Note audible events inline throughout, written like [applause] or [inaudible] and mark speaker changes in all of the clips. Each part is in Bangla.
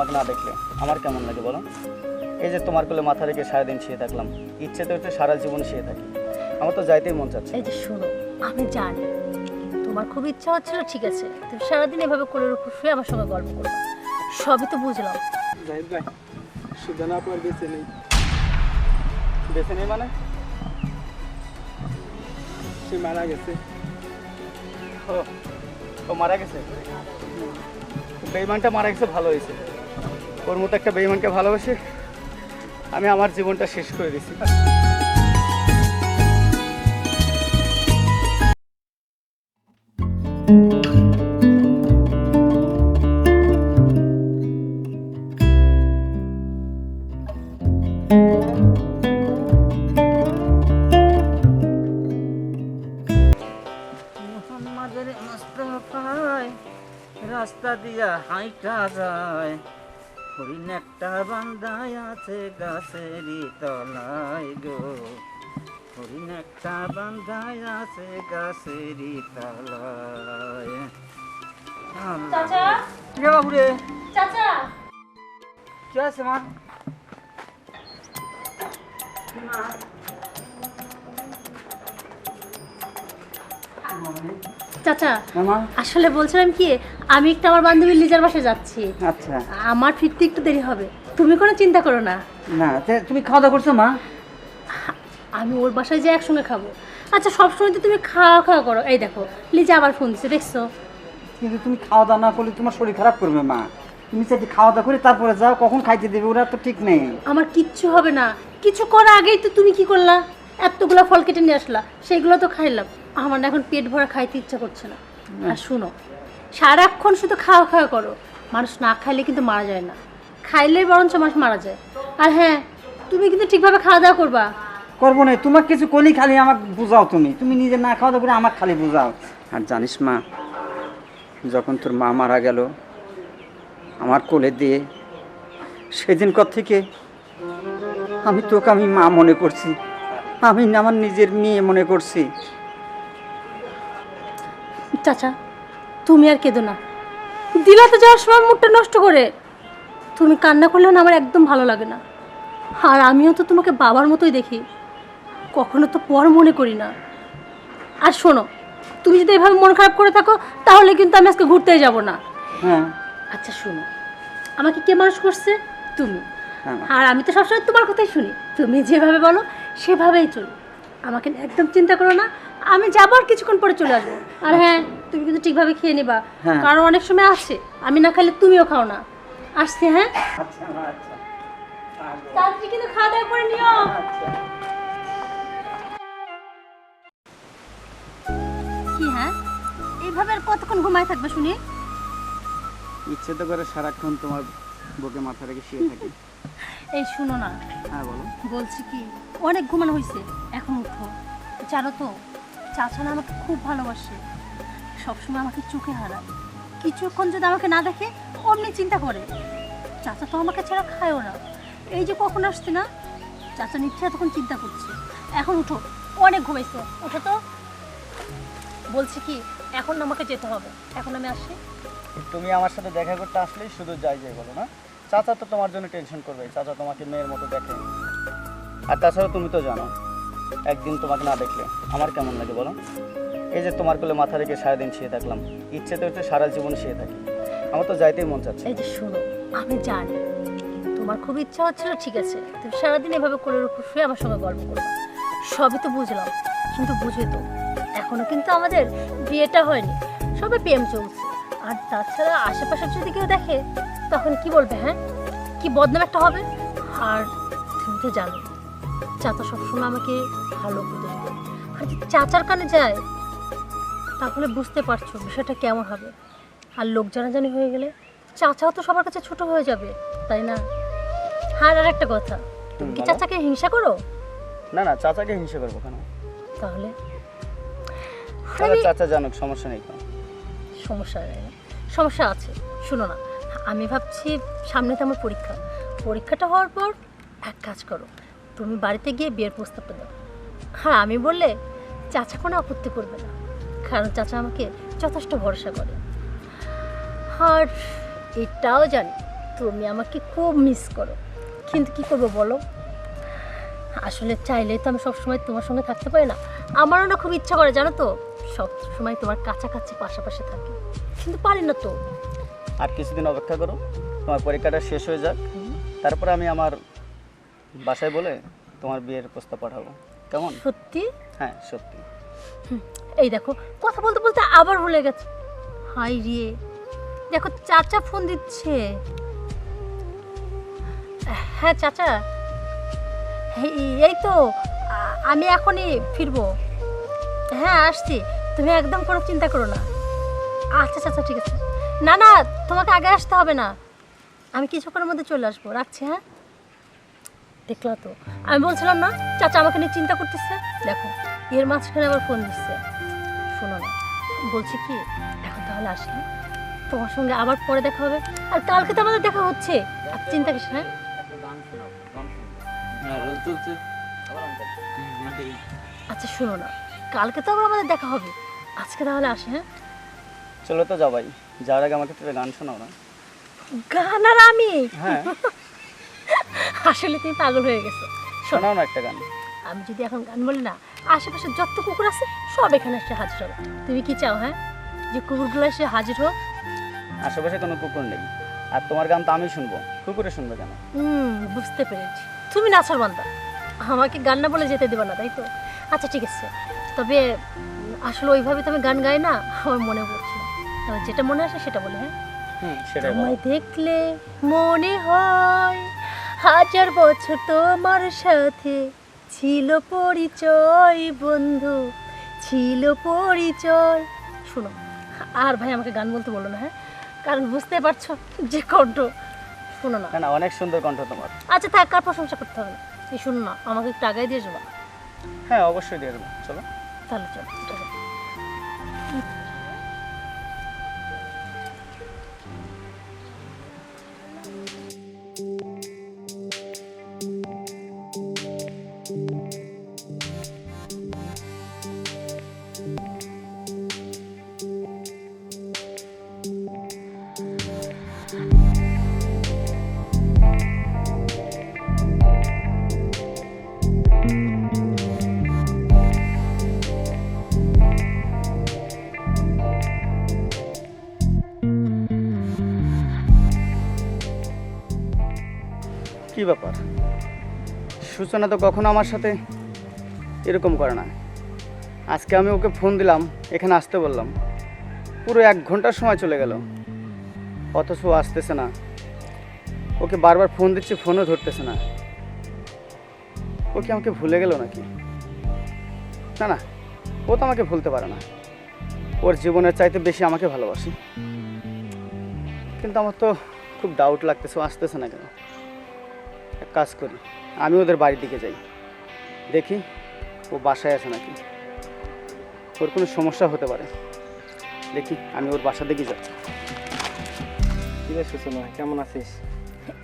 Speaker 1: তোমাকে না দেখলে? আমার কেমন লাগে বলো? এই যে তোমার কোলে মাথা রেখে সারাদিন শুয়ে থাকলাম। ইচ্ছে তো হচ্ছে সারা জীবন শুয়ে থাকি। আমার তো যাইতেই মন চাচ্ছে।
Speaker 2: এই যে শোনো আমি জানি তোমার খুব ইচ্ছা হচ্ছিল ঠিক আছে। তুমি সারাদিন এভাবে কোলের উপর শুয়ে আমার সঙ্গে গল্প করবে। সবই তো বুঝলাম।
Speaker 3: জাহিদ ভাই সুজানা আপু আর বেঁচে নেই।
Speaker 1: বেছে নেই মানে?
Speaker 3: সে মারা গেছে।
Speaker 1: ও ও মারা গেছে? বেইমানটা মারা গেছে ভালো হয়েছে। ওর মতো একটা বেইমানকে ভালোবাসে, আমি আমার জীবনটা শেষ করে দিছি।
Speaker 4: রাস্তা দিয়া হাইটা যায়। হরিণ একটা বান্ধায় আছে গাছেরই তলায় গো। হরিণ একটা বান্ধায় আছে গাছেরই তলায়।
Speaker 2: চাচা?
Speaker 4: কে বাবু রে
Speaker 2: চাচা?
Speaker 4: কি আছে মা?
Speaker 2: চাচা আসলে বলছিলাম কি আমি একটু আমার বান্ধবী লিজার বাসায় যাচ্ছি।
Speaker 4: আচ্ছা।
Speaker 2: আমার ফিরতে একটু দেরি হবে। তুমি কোনো চিন্তা করো না।
Speaker 4: না তুমি খাওয়া দাওয়া করছ মা?
Speaker 2: আমি ওর বাসায় যাই একসঙ্গে খাব। আচ্ছা সবসময় তো তুমি খাওয়া খাওয়া করো। এই দেখো লিজা আবার ফোন দিচ্ছে দেখছ?
Speaker 4: কিন্তু তুমি খাওয়া দাওয়া না করলে তোমার শরীর খারাপ করবে মা। তুমি চাইতে খাওয়া দাওয়া করে তারপরে যাও কখন খাইতে দেবে ওরা তো ঠিক নেই।
Speaker 2: আমার কিচ্ছু হবে না। কিছু করার আগেই তো তুমি কি করলা? এতগুলো ফল কেটে নিয়ে আসলা সেইগুলো তো খাইলাম। আমার না এখন পেট ভরা খাইতে ইচ্ছা করছে না। আর শুনো সারাক্ষণ শুধু খাওয়া খাওয়া করো। মানুষ না খাইলে কিন্তু মারা যায় না। খাইলেই বরঞ্চ মানুষ মারা যায়। আর হ্যাঁ তুমি কিন্তু ঠিকভাবে খাওয়া দাওয়া করবা।
Speaker 4: করব না তোমার কিছু কলি খালি আমাকে বুঝাও তুমি। তুমি নিজে না খাওয়া দাওয়া করে আমাকে খালি বুঝাও। আর জানিস মা যখন তোর মা মারা গেল আমার কোলে দিয়ে সেদিন কর থেকে আমি তোকে আমি মা মনে করছি। আমি না আমার নিজের মেয়ে মনে করছি।
Speaker 2: চাচা তুমি আর কেঁদো না। দিলাতে যাওয়ার সময় মুডটা নষ্ট করে। তুমি কান্না করলে না আমার একদম ভালো লাগে না। আর আমিও তো তোমাকে বাবার মতোই দেখি। কখনো তো পর মনে করি না। আর শোনো তুমি যদি এভাবে মন খারাপ করে থাকো তাহলে কিন্তু আমি আজকে ঘুরতে যাব না।
Speaker 4: হ্যাঁ।
Speaker 2: আচ্ছা শোনো আমাকে কে মানুষ করছে? তুমি।
Speaker 4: হ্যাঁ।
Speaker 2: আর আমি তো সবসময় তোমার কথাই শুনি। তুমি যেভাবে বলো সেভাবেই চলি। আমাকে একদম চিন্তা করো না। আমি যাব আর কিছুক্ষণ পরে চলে আসব। আর হ্যাঁ তুমি কিন্তু ঠিকভাবে খেয়ে নিবা।
Speaker 4: হ্যাঁ।
Speaker 2: কারণ অনেক সময় আছে আমি না খাইলে তুমিও খাও না। আসছি হ্যাঁ?
Speaker 4: আচ্ছা আচ্ছা।
Speaker 2: তাড়াতাড়ি কিন্তু খাওয়া দাওয়া করে নিও। কি হ্যাঁ? এইভাবে আর কতক্ষণ ঘুমায় থাকবে শুনি?
Speaker 1: ইচ্ছে তো করে সারাক্ষণ তোমার বুকে মাথা রেখে শুয়ে থাকি। [laughs]
Speaker 2: এই শুনো না।
Speaker 1: হ্যাঁ বলো।
Speaker 2: বলছি কি অনেক ঘুমানো হয়েছে এখন উঠো। জানো তো চাচা না আমাকে খুব ভালোবাসে। সবসময় আমাকে চোখে হারায়। কিছুক্ষণ যদি আমাকে না দেখে, অমনি চিন্তা করে। চাচা তো আমাকে ছাড়া খায়ও না। এই যে কখন আসছে না? চাচা নিচ্ছে তখন চিন্তা করছে। এখন উঠো, অনেক ঘুমাইছে। ওঠো তো। বলছি কি, এখন আমাকে যেতে হবে। এখন আমি আসি।
Speaker 1: তুমি আমার সাথে দেখা করতে আসলেই শুধু যাই যাই বলো না। চাচা তো তোমার জন্য টেনশন করবে চাচা তোমাকে মেয়ের মতো দেখে। আর তাছাড়া তুমি তো জানো একদিন তোমাকে না দেখলে আমার কেমন লাগে বলো? এই যে তোমার কোলে মাথা রেখে সারাদিন শুয়ে থাকলাম ইচ্ছে তো হচ্ছে সারা জীবন শুয়ে থাকি। আমার তো যাইতেই মন চাচ্ছে।
Speaker 2: এই যে শোনো, আমি জানি তোমার খুব ইচ্ছা হচ্ছিল, ঠিক আছে, তুমি সারাদিন এভাবে কোলের উপর শুয়ে আমার সঙ্গে গল্প করবে। সবই তো বুঝলাম, কিন্তু বুঝে তো, এখনও কিন্তু আমাদের বিয়েটা হয়নি, সবে প্রেম চলছে। আর তাছাড়া আশেপাশে যদি কেউ দেখে, তখন কি বলবে হ্যাঁ? কি বদনাম একটা হবে? আর তুমি তো জানো চাচা সবসময় আমাকে ভালো উপদেশ দেয় আর যদি চাচার কানে যায় তাহলে বুঝতে পারছ বিষয়টা কেমন হবে। আর লোক জানাজানি হয়ে গেলে চাচাও তো সবার কাছে ছোট হয়ে যাবে তাই না? আর আর একটা কথা তুমি কি চাচাকে হিংসা করো?
Speaker 1: না না চাচাকে হিংসা করব কেন?
Speaker 2: তাহলে?
Speaker 1: চাচা জানুক সমস্যা নেই
Speaker 2: সমস্যা নেই। সমস্যা আছে শুনো না আমি ভাবছি সামনে তো আমার পরীক্ষা। পরীক্ষাটা হওয়ার পর এক কাজ করো তুমি বাড়িতে গিয়ে বিয়ের প্রস্তাবটা দাও। হ্যাঁ আমি বললে চাচা কোনো আপত্তি করবে না কারণ চাচা আমাকে যথেষ্ট ভরসা করে। আর এটাও জানি তুমি আমাকে খুব মিস করো। কিন্তু কি করব বলো? আসলে চাইলে তো আমি সবসময় তোমার সঙ্গে থাকতে পারি না। আমারও না খুব ইচ্ছা করে জানো তো? সব সময় তোমার কাছাকাছি পাশাপাশি থাকি। কিন্তু পারি না তো।
Speaker 1: আর কিছুদিন অপেক্ষা করো তোমার পরীক্ষাটা শেষ হয়ে যাক। তারপরে আমি আমার বাসায় বলে তোমার বিয়ের প্রস্তাব পাঠাবো। কেমন?
Speaker 2: সত্যি?
Speaker 1: হ্যাঁ সত্যি।
Speaker 2: এই দেখো কথা বলতে বলতে আবার ভুলে গেছে। হাই রে দেখো চাচা ফোন দিচ্ছে। হ্যাঁ চাচা। এই- এই তো আমি এখনই ফিরবো। হ্যাঁ আসছি। তুমি একদম কোনো চিন্তা করো না। আচ্ছা চাচা ঠিক আছে। না না তোমাকে আগে আসতে হবে না। আমি কিছুক্ষণের মধ্যে চলে আসব। রাখছি হ্যাঁ? দেখলা তো। আমি বলছিলাম না চাচা আমাকে নিয়ে চিন্তা করতেছে। দেখো এর মাঝখানে আবার ফোন দিচ্ছে। শোনো না বলছি কি এখন তাহলে আসি। হ্যাঁ? তোমার সঙ্গে আবার পরে দেখা হবে। আর কালকে তো আমাদের দেখা হচ্ছে। আর চিন্তা কিস হ্যাঁ? আচ্ছা শোনো না কালকে তো আবার আমাদের দেখা হবে। আজকে তাহলে আসে হ্যাঁ?
Speaker 1: চলো তো যাবাই। যাওয়ার আগে আমাকে একটা গান শোনাও না।
Speaker 2: গান আর আমি?
Speaker 1: হ্যাঁ। [laughs]
Speaker 2: আসলে তুমি পাগল হয়ে গেছো। শোনো
Speaker 1: শোনাও না একটা গান।
Speaker 2: আমি যদি এখন গান বলি না আশেপাশে যত কুকুর আছে সব এখানে এসে হাজির হবে। তুমি কি চাও হ্যাঁ? যে কুকুরগুলো এসে হাজির হোক।
Speaker 1: আশেপাশে কোনো কুকুর নেই। আর তোমার গান তো আমি শুনব। কুকুরে শুনবে কেন?
Speaker 2: হুম বুঝতে পেরেছি। তুমি নাচার বান্দা আমাকে গান না বলে যেতে দেবে না তাই তো? আচ্ছা ঠিক আছে। তবে আসলে ওইভাবে তো আমি গান গাই না আমার মনে পড়ছে। তবে যেটা মনে আসে সেটা বলে হ্যাঁ?
Speaker 1: বলো।
Speaker 2: দেখলে মনে হয় হাজার বছর তোমার সাথে ছিল পরিচয় বন্ধু। ছিল পরিচয়। শোনো আর ভাই আমাকে গান বলতে বলো না হ্যাঁ? কারণ বুঝতে পারছ যে কণ্ঠ। শোনো না।
Speaker 1: না না অনেক সুন্দর কণ্ঠ তোমার।
Speaker 2: আচ্ছা থাক কার প্রশংসা করতে হবে না। এই শুনো না আমাকে একটু আগাই দিয়ে যাব।
Speaker 1: হ্যাঁ অবশ্যই দিয়ে দেবো। চলো।
Speaker 2: তাহলে চলো।
Speaker 1: ব্যাপার? সূচনা তো কখনো আমার সাথে এরকম করে না। আজকে আমি ওকে ফোন দিলাম, এখানে আসতে বললাম। পুরো এক ঘণ্টার সময় চলে গেল। অথচ আসতেছে না। ওকে বারবার ফোন দিচ্ছি, ফোনও ধরতেছে না। ও কি আমাকে ভুলে গেল নাকি? না না, ও তো আমাকে ভুলতে পারে না। ওর জীবনের চাইতে বেশি আমাকে ভালোবাসে। কিন্তু আমার তো খুব ডাউট লাগতেছে আসতেছে না কেন? কাজ করি। আমি ওদের বাড়ির দিকে যাই। দেখি ও বাসায় আছে নাকি। ওর কোনো সমস্যা হতে পারে। দেখি আমি ওর বাসা দিকে যাচ্ছি
Speaker 3: কি রে সূচনা কেমন আছিস?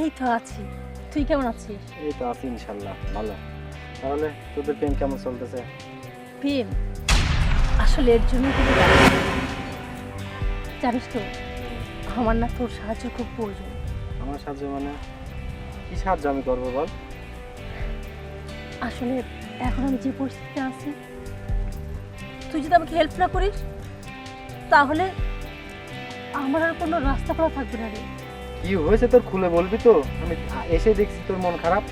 Speaker 2: এই তো আছি। তুই কেমন আছিস?
Speaker 3: এই তো আছি ইনশাল্লাহ ভালো। তাহলে তোদের প্রেম কেমন চলতেছে?
Speaker 2: প্রেম? আসলে এর জন্য কিন্তু জানিস তো আমার না তোর সাহায্য খুব প্রয়োজন।
Speaker 3: আমার সাহায্য মানে? কি সাহায্য আমি করব বল?
Speaker 2: আসলে এখন আমি যে পরিস্থিতিতে আছি তুই যদি আমাকে হেল্প না করিস তাহলে আমার আর কোনো রাস্তা খোলা থাকবে না রে।
Speaker 3: কি হয়েছে তোর খুলে বলবি তো? আমি এসে দেখছি তোর মন খারাপ।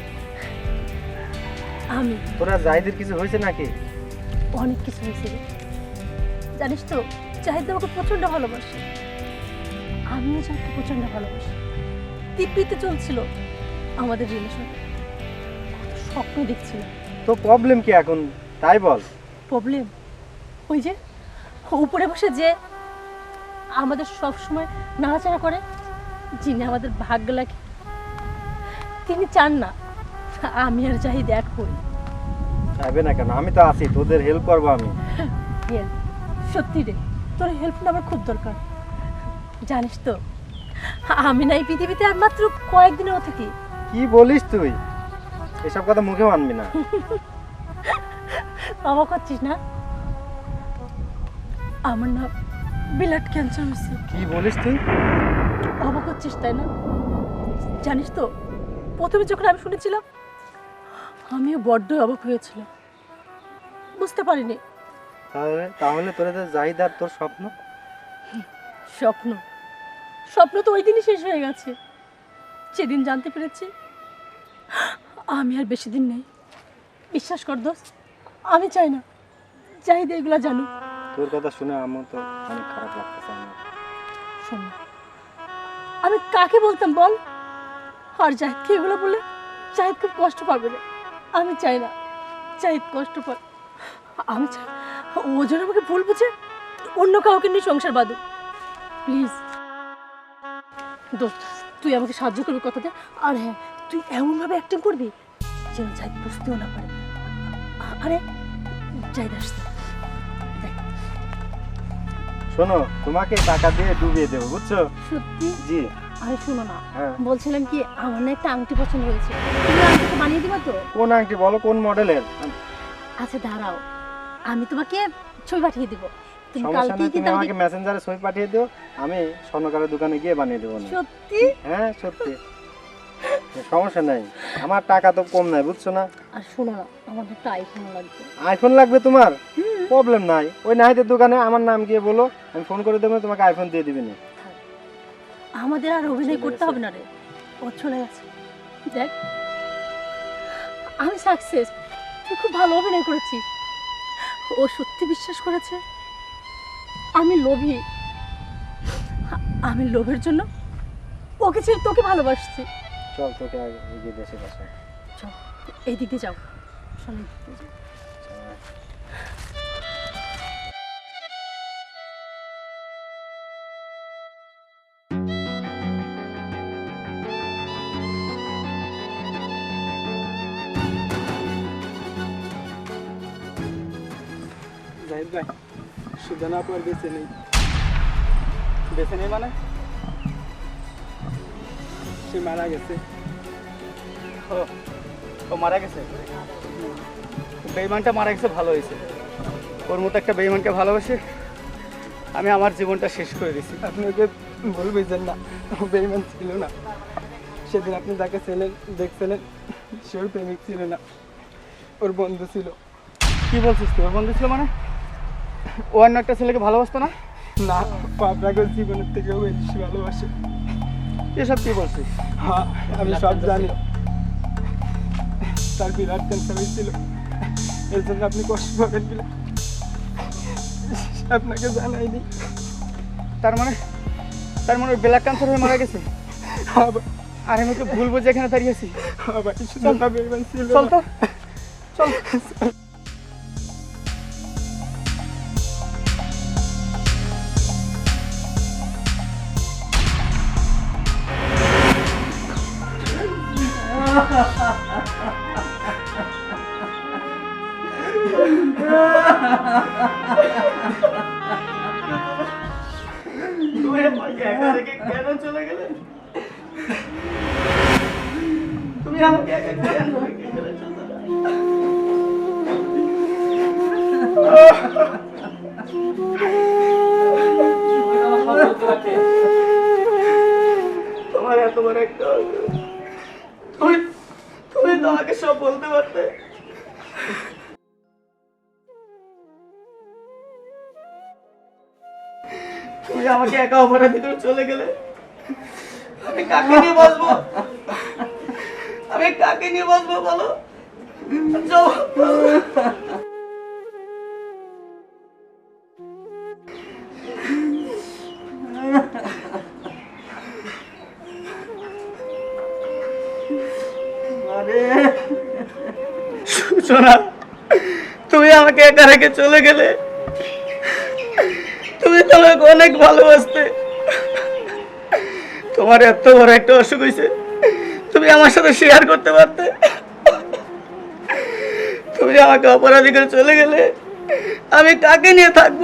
Speaker 2: আমি
Speaker 3: তোরা জাহিদের কিছু হয়েছে নাকি?
Speaker 2: অনেক কিছু হয়েছে রে। জানিস তো চাহিদ আমাকে প্রচণ্ড ভালোবাসে। আমিও চাহিদকে প্রচণ্ড ভালোবাসি। দিব্যিতে চলছিল। আমাদের রিলেশন স্বপ্ন দেখছিলাম।
Speaker 3: তো প্রবলেম কি এখন? তাই বল।
Speaker 2: প্রবলেম ওই যে উপরে বসে যে আমাদের সব সময় নাড়াচাড়া করে যিনি আমাদের ভাগ্য লাগে তিনি চান না আমি আর জাহিদ এক করি
Speaker 3: চাইবে না কেন? আমি তো আছি তোদের হেল্প করব আমি।
Speaker 2: হেল্প সত্যি রে তোর হেল্পটা আমার খুব দরকার। জানিস তো আমি নাই পৃথিবীতে আর মাত্র কয়েকদিনেও থাকি
Speaker 3: কি বলিস তুই? এসব কথা মুখে মানবি না। [laughs]
Speaker 2: অবাক হচ্ছিস না? আমার না ব্লাড ক্যান্সার হয়েছে।
Speaker 3: কি বলিস তুই?
Speaker 2: অবাক হচ্ছিস তাই না? জানিস তো প্রথমে যখন আমি শুনেছিলাম আমিও বড্ড অবাক হয়েছিলাম। বুঝতে পারিনি।
Speaker 3: তাহলে তাহলে তোর জাহিদার তোর স্বপ্ন?
Speaker 2: স্বপ্ন। স্বপ্ন তো ওই দিনই শেষ হয়ে গেছে। সেদিন জানতে পেরেছি আমি আর বেশি দিন নেই। বিশ্বাস কর দোস্ত আমি চাই না। চাহিদা এগুলো জানো।
Speaker 3: তোর কথা শুনে আমার তো অনেক খারাপ লাগতেছে
Speaker 2: শোন আমি কাকে বলতাম বল? আর জাহিদকে এগুলো বলে জাহিদ খুব কষ্ট পাবে রে। আমি চাই না। জাহিদ কষ্ট পাক। আমি চাই ও যেন আমাকে ভুল বুঝে অন্য কাউকে নিয়ে সংসার বাঁধুক। প্লিজ। দোস্ত তুই আমাকে সাহায্য করবি কথা দে। আর হ্যাঁ তুই এমনভাবে অ্যাক্টিং করবি যেন জাহিদ বুঝতেও না পারে। আরে জাহিদ আসতে
Speaker 3: শোনো তোমাকে টাকা দিয়ে ডুবিয়ে দেবো বুঝছ?
Speaker 2: সত্যি?
Speaker 3: জি।
Speaker 2: আরে শোনো না
Speaker 3: হ্যাঁ।
Speaker 2: বলছিলাম কি আমার না একটা আংটি পছন্দ হয়েছে। তুমি আংটিটা বানিয়ে দিবা তো?
Speaker 3: কোন আংটি বলো কোন মডেলের
Speaker 2: আচ্ছা দাঁড়াও। আমি তোমাকে ছবি পাঠিয়ে দিব।
Speaker 3: সমস্যা নেই তুমি আমাকে
Speaker 2: আমাকে
Speaker 3: মেসেঞ্জারে ছবি পাঠিয়ে দিও আমি স্বর্ণকারের দোকানে গিয়ে বানিয়ে দেবো
Speaker 2: সত্যি?
Speaker 3: হ্যাঁ সত্যি। সমস্যা নাই। আমার টাকা তো কম নাই বুঝছ না?
Speaker 2: আর শোনো না আমার একটা আইফোন লাগবে।
Speaker 3: আইফোন লাগবে তোমার? প্রবলেম নাই। ওই নাহিদের দোকানে আমার নাম গিয়ে বলো আমি ফোন করে দেবো তোমাকে আইফোন দিয়ে দিবি না।
Speaker 2: আমাদের আর অভিনয় করতে হবে না রে। ও চলে গেছে। দেখ আমি সাকসেস তুই খুব ভালো অভিনয় করেছিস। ও সত্যি বিশ্বাস করেছে? আমি লোভী। আমি লোভের জন্য ওকে ছেড়ে তোকে ভালোবাসছি।
Speaker 3: চল তোকে আগে দেশে বাসা
Speaker 2: চল এই দিকে যাও। চল এই দিকে যাও।
Speaker 1: সুজানা আপু আর বেঁচে নেই। বেঁচে নেই মানে? সে মারা গেছে। ও মারা গেছে? বেইমানটা মারা গেছে, ভালো হয়েছে। ওর মতো একটা বেইমানকে ভালোবাসে। আমি আমার জীবনটা শেষ করে দিছি।
Speaker 5: আপনি ওকে ভুল বুঝছেন না। বেইমান ছিল না। সেদিন আপনি যাকে ছিলেন দেখছিলেন সে ওর প্রেমিক ছিল না। ওর বন্ধু ছিল।
Speaker 1: কি বলছিস তুই? ওর বন্ধু ছিল মানে? ও অন্য একটা ছেলেকে ভালোবাসতো না?
Speaker 5: না ও আপনাকে জীবনের থেকেও বেশি ভালোবাসে।
Speaker 1: এসব কি বলছিস?
Speaker 5: হ্যাঁ আমি সব জানি। তার বিরাট ক্যান্সার হয়েছিল। এর জন্য আপনি কষ্ট পাবেন আপনাকে জানাইনি।
Speaker 1: তার মানে তার মানে ব্ল্যাক ক্যান্সার হয়ে মারা গেছে? আর আমি তো ভুল বুঝে এখানে
Speaker 5: দাঁড়িয়েছি ছিল
Speaker 1: চল তো। চল। তোমার একটা তুমি তুমি তো আমাকে সব বলতে পারতে। তুমি আমাকে একা অপরাধী করে চলে গেলে? আমি কাকে নিয়ে বসবো? আমি কাকে নিয়ে বসবো বলো? জবাব সূচনা তুমি আমাকে একা রেখে চলে গেলে। তুমি তো আমাকে অনেক ভালোবাসতে। তোমার এত বড় একটা অসুখ হয়েছে তুমি আমার সাথে শেয়ার করতে পারতে। তুমি আমাকে অপরাধী করে চলে গেলে, আমি কাকে নিয়ে থাকব?